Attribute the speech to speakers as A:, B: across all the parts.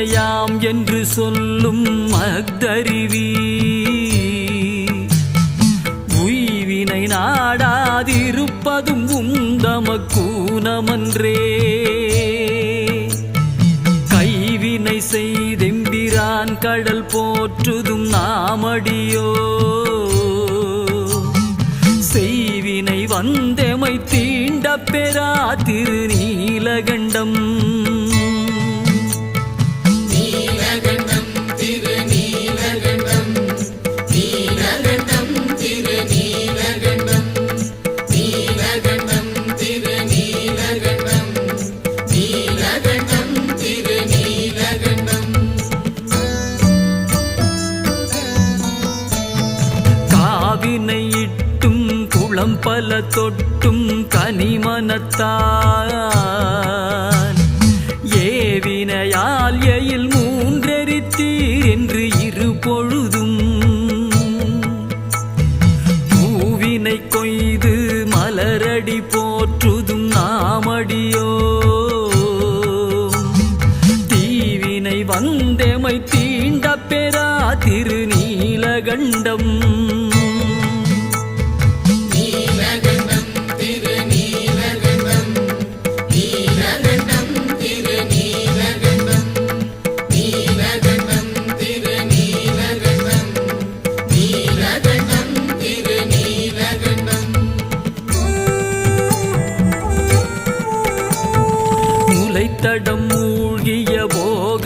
A: என்று சொல்லும் மக்தருவி உய்வினை நாடாதிருப்பதும் உந்தமக்கூனமன்றே. கைவினை செய்தெம்பிரான் கடல் போற்றுதும் நாமடியோ. செய்வினை வந்தெமை தீண்ட பெறா திருநீலகண்டம். பல தொட்டும் கனிமனத்தான் ஏவினையால் எயில் மூன்றெரித்தீர் என்று இரு பொழுதும். பூவினை கொய்து மலரடி போற்றுதும் நாமடியோ. தீவினை வந்தெமை தீண்ட பெறா திருநீலகண்டம்.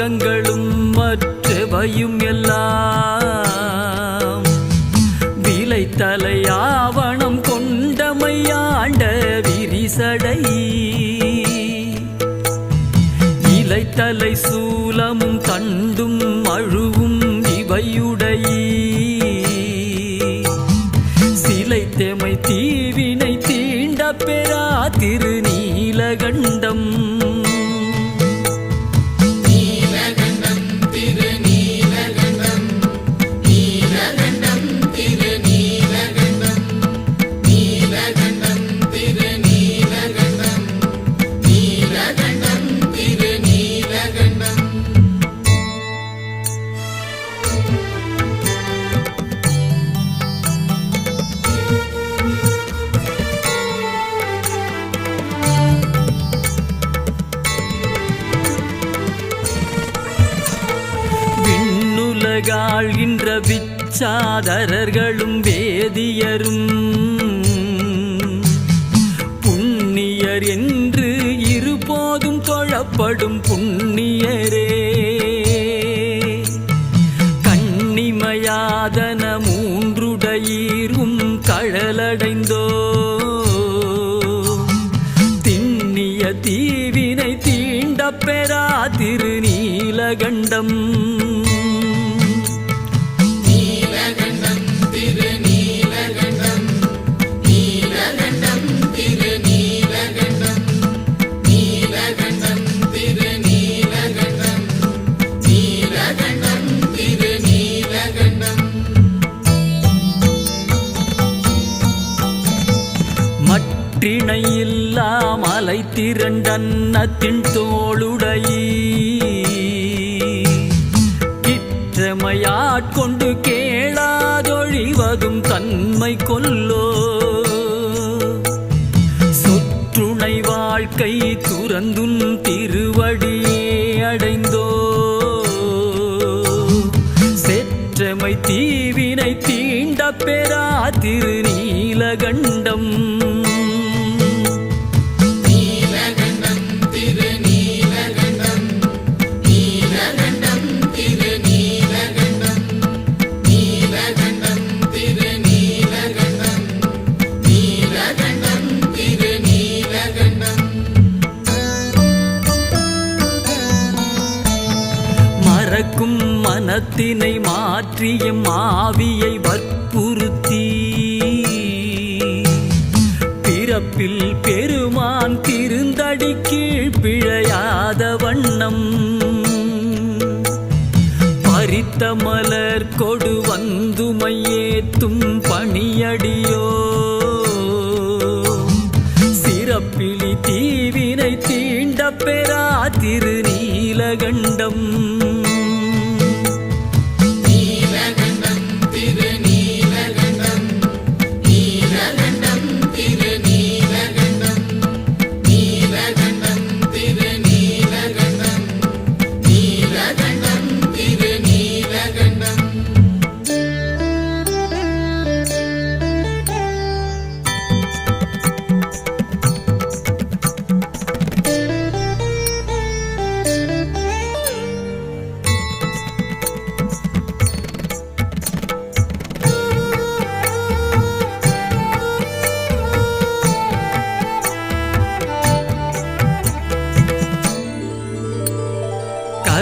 A: போகங்களும் மற்றவையும் எல்லாம். விலை தலையாவணம் கொண்டமையாண்ட விரிசடை. இலைத்தலை சூ பிச்சாதரர்களும் வேதியரும். புண்ணியர் என்று இருபோதும் தொழப்படும் புண்ணியரே. கண்ணிமையாதன மூன்றுடையீரும் கழலடைந்தோ. திண்ணிய தீவினை தீண்ட பெறா திருநீலகண்டம். மற்றிணையில்லா மலை திரண்டன்னத்தின் தோளுடையீ. கிற்றமையாட்கொண்டு கேளாதொழிவதும் தன்மை கொல்லோ. சொற்றுணை வாழ்க்கை துறந்துன் திருவடியே அடைந்தோ. செற்றமை தீவினை தீண்ட பெறா திருநீலகண்டம். மனத்தினை மாற்றிய ஆவியை வற்புறுத்தி. பிறப்பில் பெருமான் திருந்தடி கீழ் பிழையாத வண்ணம். பறித்த மலர் கொடு வந்துமையேத்தும் பணியடியோ. சிறப்பிலி தீவினை தீண்ட பெறா திருநீலகண்டம்.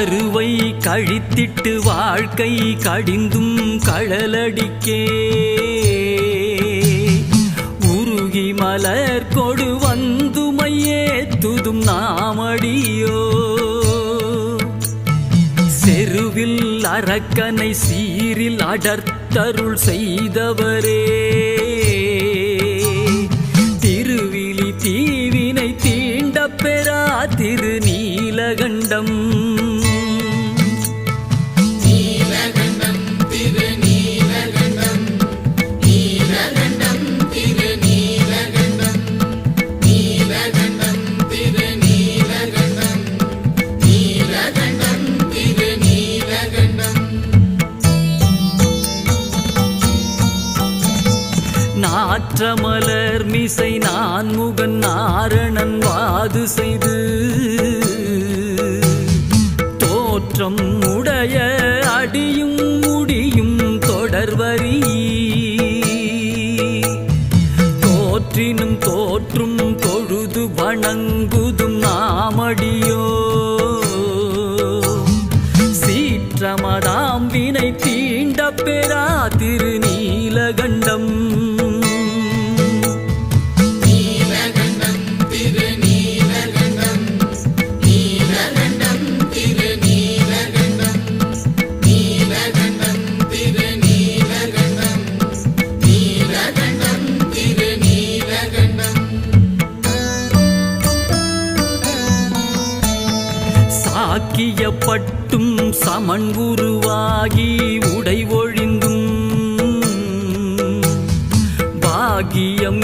A: கருவை கழித்திட்டு வாழ்க்கை கடிந்தும் கழலடிக்கே. உருகி மலர் கொடு வந்துமையே துதும் நாமடியோ. செருவில் அரக்கனை சீரில் அடர்த்தருள் செய்தவரே. திருவிழி தீவினை தீண்ட பெறா திருநீலகண்டம். நாற்றமலர் மிசை நான்முகன் நாரணன் வாது செய்து. தோற்றம் உடைய அடியும் முடியும் தொடர்வரி. தோற்றினும் தோற்றும் தொழுது வணங்குதும் நாமடியோ. சீற்றமதாம் வினை தீண்ட பெறா திருநீலகண்டம். சாக்கியப்பட்டும் சமன் உருவாகி உடை ஒழிந்தும். பாகியம்